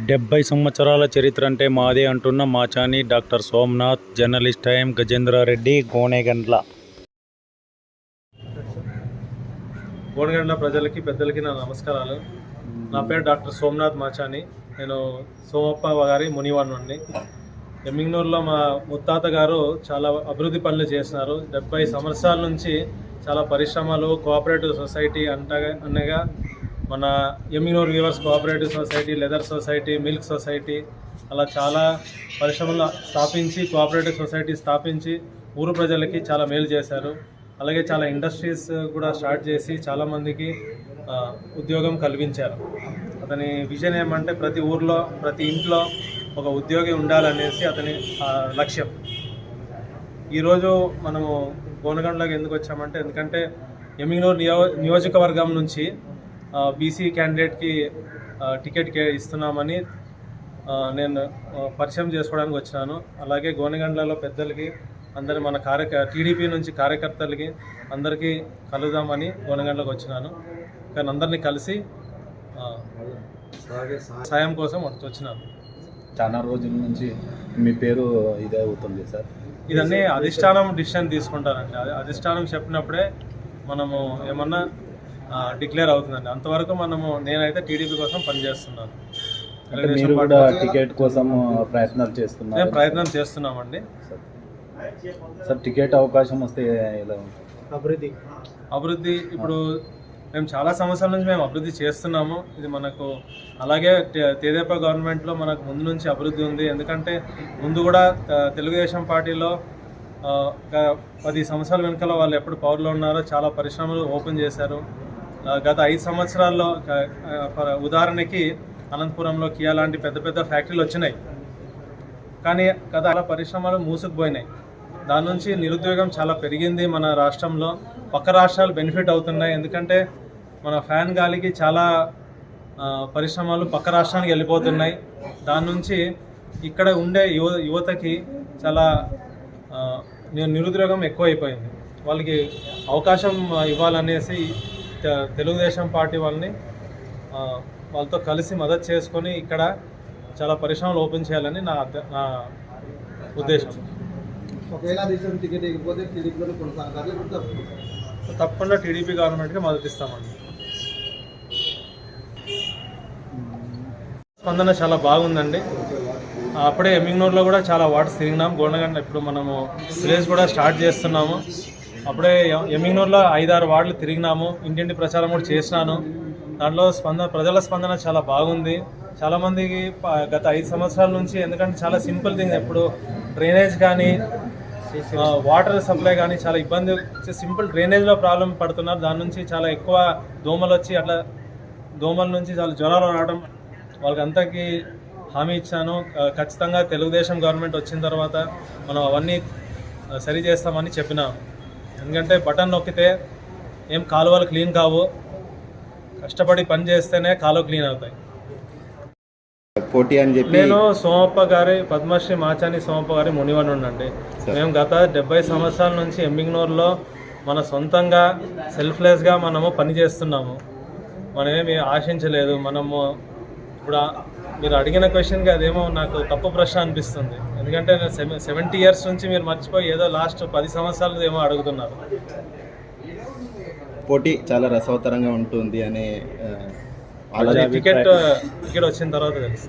డెబ్బై సంవత్సరాల చరిత్ర అంటే మాదే అంటున్న Machani doctor Somnath journalist I'm Gajendra Reddy Gonegandla. Gonegandla ప్రజలకి పెద్దలకి నా నమస్కారాలు. నా పేరు డాక్టర్ సోమనాథ్ మాచాని. నేను సోమప్ప గారి మునివాణ్ణి ఎమ్మింగ్నూరులో మా ముత్తాత గారు చాలా అభివృద్ధి పనులు చేసినారు. డెబ్బై సంవత్సరాల నుంచి చాలా పరిశ్రమలు కోఆపరేటివ్ సొసైటీ అంటగా అనగా మన Yemmiganur weavers cooperative society leather society milk society అలా చాలా పరిశ్రమలు స్థాపించి కోఆపరేటివ్ సొసైటీ స్థాపించి ఊరు ప్రజలకి చాలా మేలు చేశారు. అలాగే చాలా ఇండస్ట్రీస్ కూడా స్టార్ట్ చేసి చాలామందికి ఉద్యోగం కల్పించారు అతని విజన్ ఏమంటే ప్రతి ఊర్లో ప్రతి ఇంట్లో ఒక ఉద్యోగి ఉండాలనేసి అతని లక్ష్యం. ఈరోజు మనము గోనగండ్లోకి ఎందుకు వచ్చామంటే ఎందుకంటే ఎమ్మిగనూరు నియో నియోజకవర్గం నుంచి బీసీ క్యాండిడేట్కి టికెట్ కే- ఇస్తున్నామని నేను పరిచయం చేసుకోవడానికి వచ్చినాను. అలాగే గోనగండ్లలో పెద్దలకి అందరి మన కార్య టీడీపీ నుంచి కార్యకర్తలకి అందరికీ కలుద్దామని గోనగండ్లకు వచ్చినాను. కానీ అందరినీ కలిసి సాయం కోసం వచ్చినాను. చాలా రోజుల నుంచి మీ పేరు ఇదే అవుతుంది సార్. ఇదన్నీ అధిష్టానం డిసిషన్ తీసుకుంటారండి. అధిష్టానం చెప్పినప్పుడే మనము ఏమన్నా డిక్లేర్ అవుతుందండి. అంతవరకు మనము నేనైతే టీడీపీ కోసం పనిచేస్తున్నాను. అంటే మీరు కూడా టికెట్ కోసం. ప్రయత్నాలు మేము చేస్తున్నారు ప్రయత్నం చేస్తున్నామండి. సార్. టికెట్ అవకాశం వస్తే ఎలా అభివృద్ధి. అభివృద్ధి ఇప్పుడు మేము చాలా సంవత్సరాల నుంచి మేము అభివృద్ధి చేస్తున్నాము. ఇది మనకు అలాగే తెదేపా గవర్నమెంట్లో మనకు ముందు నుంచి అభివృద్ధి ఉంది. ఎందుకంటే ముందు కూడా తెలుగుదేశం పార్టీలో పది సంవత్సరాల వెనుకల వాళ్ళు ఎప్పుడు పవర్లో ఉన్నారో చాలా పరిశ్రమలు ఓపెన్ చేశారు. గత ఐదు సంవత్సరాల్లో ఉదాహరణకి అనంతపురంలో కియా లాంటి పెద్ద పెద్ద ఫ్యాక్టరీలు వచ్చినాయి. కానీ గత అలా పరిశ్రమలు మూసుకుపోయినాయి. దాని నుంచి నిరుద్యోగం చాలా పెరిగింది మన రాష్ట్రంలో. పక్క రాష్ట్రాలు బెనిఫిట్ అవుతున్నాయి. ఎందుకంటే మన ఫ్యాన్ గాలికి చాలా పరిశ్రమలు పక్క రాష్ట్రానికి వెళ్ళిపోతున్నాయి. దాని నుంచి ఇక్కడ ఉండే యువ యువతకి చాలా నిరుద్యోగం ఎక్కువైపోయింది. వాళ్ళకి అవకాశం ఇవ్వాలనేసి తెలుగుదేశం పార్టీ వాళ్ళని వాళ్ళతో కలిసి మద్దతు చేసుకొని ఇక్కడ చాలా పరిశ్రమలు ఓపెన్ చేయాలని నా నా ఉద్దేశం. తప్పకుండా? టీడీపీ గవర్నమెంట్కి మద్దతు ఇస్తామండి. స్పందన చాలా బాగుందండి. అప్పుడే ఎమ్మింగ్నూరులో కూడా చాలా వార్డ్స్ తిరిగినాం. గోండగండ ఇప్పుడు మనము విలేజ్ కూడా స్టార్ట్ చేస్తున్నాము. అప్పుడే ఎ- ఐదారు వార్డులు తిరిగినాము. ఇంటింటి ప్రచారం కూడా చేసినాను. దాంట్లో స్పందన ప్రజల స్పందన చాలా బాగుంది. చాలామందికి గత ఐదు సంవత్సరాల నుంచి ఎందుకంటే చాలా సింపుల్ థింగ్ ఇప్పుడు డ్రైనేజ్ కానీ వాటర్ సప్లై కానీ చాలా ఇబ్బంది వచ్చి సింపుల్ డ్రైనేజ్లో ప్రాబ్లం పడుతున్నారు. దాని నుంచి చాలా ఎక్కువ దోమలు వచ్చి అట్లా దోమల నుంచి చాలా జ్వరాలు రావడం వాళ్ళకి అంతకి హామీ ఇచ్చాను. ఖచ్చితంగా తెలుగుదేశం గవర్నమెంట్ వచ్చిన తర్వాత మనం అవన్నీ సరి చేస్తామని చెప్పినాం. ఎందుకంటే బటన్ నొక్కితే ఏం కాలువలు క్లీన్ కావు. కష్టపడి పని చేస్తేనే కాలువ క్లీన్ అవుతాయి. పోటీ అని చెప్పి నేను సోమప్ప గారి పద్మశ్రీ మాచాని సోమప్ప గారి మునివనుండి అండి మేము గత డెబ్బై సంవత్సరాల నుంచి ఎమ్మిగ్నూరులో మన సొంతంగా సెల్ఫ్లెస్గా మనము పని చేస్తున్నాము. మనమేమి ఆశించలేదు. మనము ఇప్పుడు మీరు అడిగిన క్వశ్చన్కి అదేమో నాకు తప్పు ప్రశ్న అనిపిస్తుంది. ఎందుకంటే సెవెంటీ ఇయర్స్ నుంచి మీరు మర్చిపోయి ఏదో లాస్ట్ పది సంవత్సరాలు ఏమో అడుగుతున్నారు. పోటీ చాలా రసవతరంగా ఉంటుంది అనే అభిప్రాయం. టికెట్ వచ్చిన తర్వాత తెలుసు.